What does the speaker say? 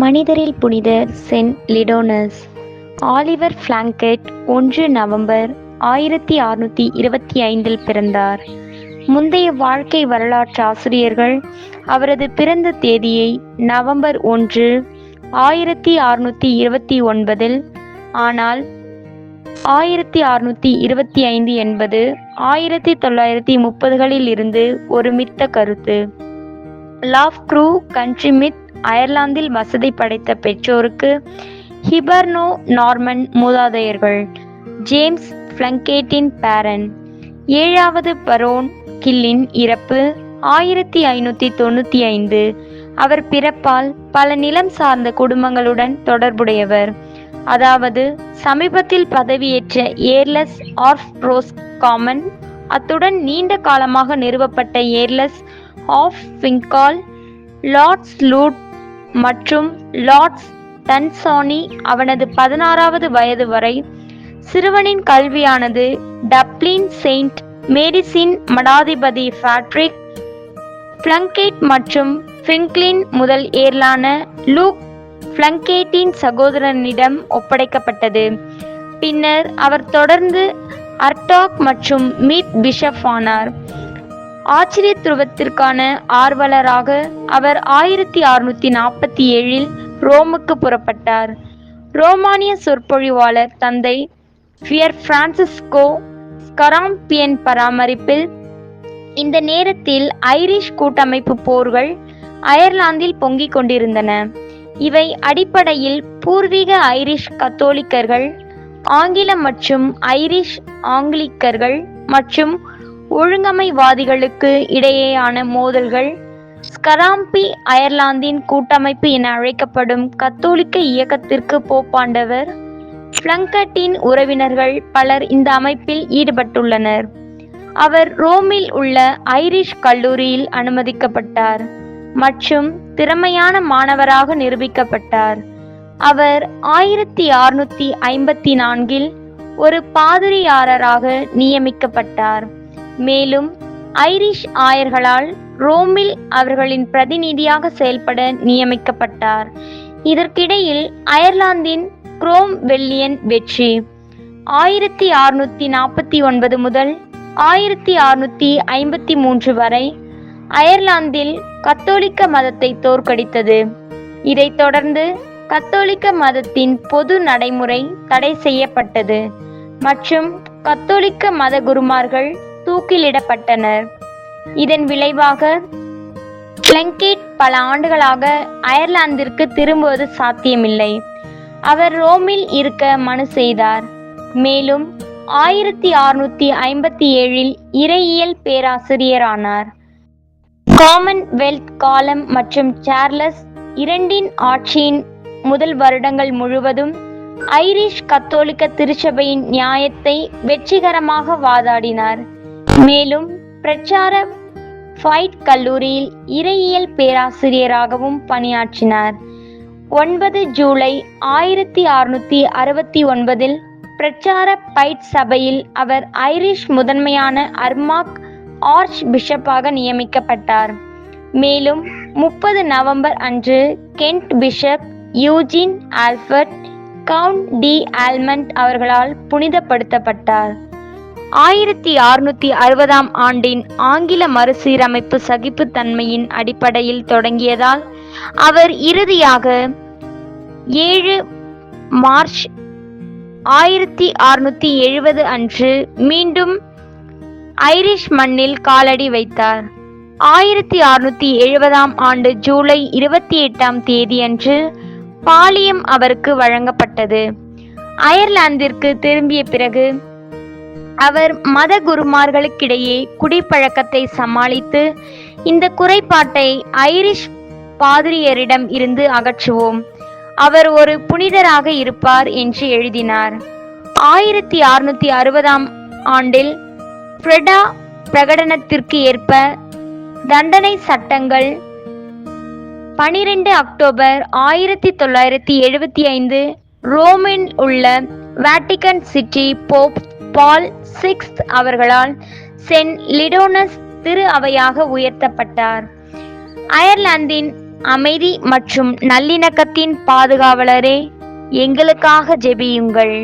மனிதரில் புனிதர் சென்ட் லிடோனஸ். ஆலிவர் பிளாங்கெட் ஒன்று நவம்பர் ஆயிரத்தி அறுநூற்றி இருபத்தி ஐந்தில் பிறந்தார். முந்தைய வாழ்க்கை வரலாற்று ஆசிரியர்கள் அவரது பிறந்த தேதியை நவம்பர் ஒன்று ஆயிரத்தி அறுநூற்றி இருபத்தி ஒன்பதில் ஆனால் ஆயிரத்தி அறுநூற்றி இருபத்தி ஐந்து என்பது ஆயிரத்தி தொள்ளாயிரத்தி முப்பதுகளில் இருந்து ஒரு மித்த கருத்து. லாவ் க்ரூ கண்ட்ரிமித் அயர்லாந்தில் வசதி படைத்த பெற்றோருக்கு ஹிபர்னோ நார்மன் மூதாதையர்கள் ஜேம்ஸ் பிளங்கேட்டின் பேரன் ஏழாவது பரோன் கில்லின் இறப்பு ஆயிரத்தி ஐநூற்றி தொண்ணூற்றி ஐந்து. அவர் பிறப்பால் பல நிலம் சார்ந்த குடும்பங்களுடன் தொடர்புடையவர். அதாவது சமீபத்தில் பதவியேற்ற ஏர்லஸ் ஆர்ஃப் ரோஸ் காமன் அத்துடன் நீண்ட காலமாக நிறுவப்பட்ட earls of Fingall lords Louth மற்றும் லார்ட்ஸ் டன்சானி அவனது பதினாறாவது வயது வரை சிறுவனின் கல்வியானது டப்ளின் செயின்ட் மேரிசின் மடாதிபதி ஃபேட்ரிக் பிளங்கேட் மற்றும் ஃபிங்க்லின் முதல் ஏர்லான லூக் பிளங்கேட்டின் சகோதரனிடம் ஒப்படைக்கப்பட்டது. பின்னர் அவர் தொடர்ந்து அர்டாக் மற்றும் மீட் பிஷப் ஆனார். ஆச்சரியத்துவத்திற்கான ஆர்வலராக அவர் ஆயிரத்தி அறுநூத்தி நாற்பத்தி ஏழில் ரோமுக்கு புறப்பட்டார். ரோமானிய சொற்பொழிவாளர் தந்தை ஃபியர் பிரான்சிஸ்கோ ஸ்கராம்பியன் பராமரிப்பில் இந்த நேரத்தில் ஐரிஷ் கூட்டமைப்பு போர்கள் அயர்லாந்தில் பொங்கிக் கொண்டிருந்தன. இவை அடிப்படையில் பூர்வீக ஐரிஷ் கத்தோலிக்கர்கள் ஆங்கில மற்றும் ஐரிஷ் ஆங்கிலிக்கர்கள் மற்றும் ஒழுங்கமைவாதிகளுக்கு இடையேயான மோதல்கள். ஸ்கராம்பி அயர்லாந்தின் கூட்டமைப்பு என அழைக்கப்படும் கத்தோலிக்க இயக்கத்திற்கு போப்பாண்டவர். பிளங்கட்டின் உறவினர்கள் பலர் இந்த அமைப்பில் ஈடுபட்டுள்ளனர். அவர் ரோமில் உள்ள ஐரிஷ் கல்லூரியில் அனுமதிக்கப்பட்டார் மற்றும் திறமையான மாணவராக நிரூபிக்கப்பட்டார். அவர் ஆயிரத்தி அறுநூத்தி ஐம்பத்தி நான்கில் ஒரு பாதிரியாரராக நியமிக்கப்பட்டார். மேலும் ஐரிஷ் ஆயர்களால் ரோமில் அவர்களின் பிரதிநிதியாக செயல்பட நியமிக்கப்பட்டார். இதற்கிடையில் அயர்லாந்தின் குரோம் வெள்ளியன் வெற்றி. ஆயிரத்தி அறுநூத்தி நாற்பத்தி ஒன்பது முதல் ஆயிரத்தி அறுநூத்தி ஐம்பத்தி மூன்று வரை அயர்லாந்தில் கத்தோலிக்க மதத்தை தோற்கடித்தது. இதைத் தொடர்ந்து கத்தோலிக்க மதத்தின் பொது நடைமுறை தடை செய்யப்பட்டது. மற்றும் கத்தோலிக்க மத குருமார்கள் தூக்கிலிடப்பட்டனர். இதன் விளைவாக பிளங்கேட் பல ஆண்டுகளாக அயர்லாந்திற்கு திரும்புவது சாத்தியமில்லை. அவர் ரோமில் இருக்க மனு செய்தார். மேலும் ஆயிரத்தி அறுநூத்தி ஐம்பத்தி ஏழில் இறையியல் பேராசிரியரானார். காமன்வெல்த் காலம் மற்றும் சார்லஸ் இரண்டின் ஆட்சியின் முதல் வருடங்கள் முழுவதும் ஐரிஷ் கத்தோலிக்க திருச்சபையின் நியாயத்தை வெற்றிகரமாக வாதாடினார். மேலும் பிரச்சார ஃபைட் கல்லூரியில் இறையியல் பேராசிரியராகவும் பணியாற்றினார். ஒன்பது ஜூலை ஆயிரத்தி அறுநூத்தி அறுபத்தி ஒன்பதில் பிரச்சார பைட் சபையில் அவர் ஐரிஷ் முதன்மையான அர்மாக் ஆர்ச் பிஷப்பாக நியமிக்கப்பட்டார். மேலும் முப்பது நவம்பர் அன்று Kent bishop Eugene Albert count de Almond அவர்களால் புனிதப்படுத்தப்பட்டார். ஆயிரத்தி அறுநூத்தி அறுபதாம் ஆண்டின் ஆங்கில மறுசீரமைப்பு சகிப்புத்தன்மையின் அடிப்படையில் தொடங்கியதால் அவர் இறுதியாக ஏழு மார்ச் ஆயிரத்தி அறுநூத்தி எழுபது அன்று மீண்டும் ஐரிஷ் மண்ணில் காலடி வைத்தார். ஆயிரத்தி அறுநூத்தி எழுபதாம் ஆண்டு ஜூலை இருபத்தி எட்டாம் தேதியன்று பாலியம் அவருக்கு வழங்கப்பட்டது. அயர்லாந்திற்கு திரும்பிய பிறகு அவர் மத குருமார்களுக்கிடையே குடிப்பழக்கத்தை சமாளித்து இந்த குறைபாட்டை ஐரிஷ் பாதிரியரிடம் இருந்து அகற்றுவோம். அவர் ஒரு புனிதராக இருப்பார் என்று எழுதினார். ஆயிரத்தி அறுநூத்தி அறுபதாம் ஆண்டில் ஃப்ரெடா பிரகடனத்திற்கு ஏற்ப தண்டனை சட்டங்கள் பனிரெண்டு அக்டோபர் ஆயிரத்தி தொள்ளாயிரத்தி எழுபத்தி ஐந்து ரோமில் உள்ள Vatican city Pope Paul six அவர்களால் சென்ட் லிடோனஸ் திரு அவையாக உயர்த்தப்பட்டார். அயர்லாந்தின் அமைதி மற்றும் நல்லிணக்கத்தின் பாதுகாவலரே எங்களுக்காக ஜெபியுங்கள்.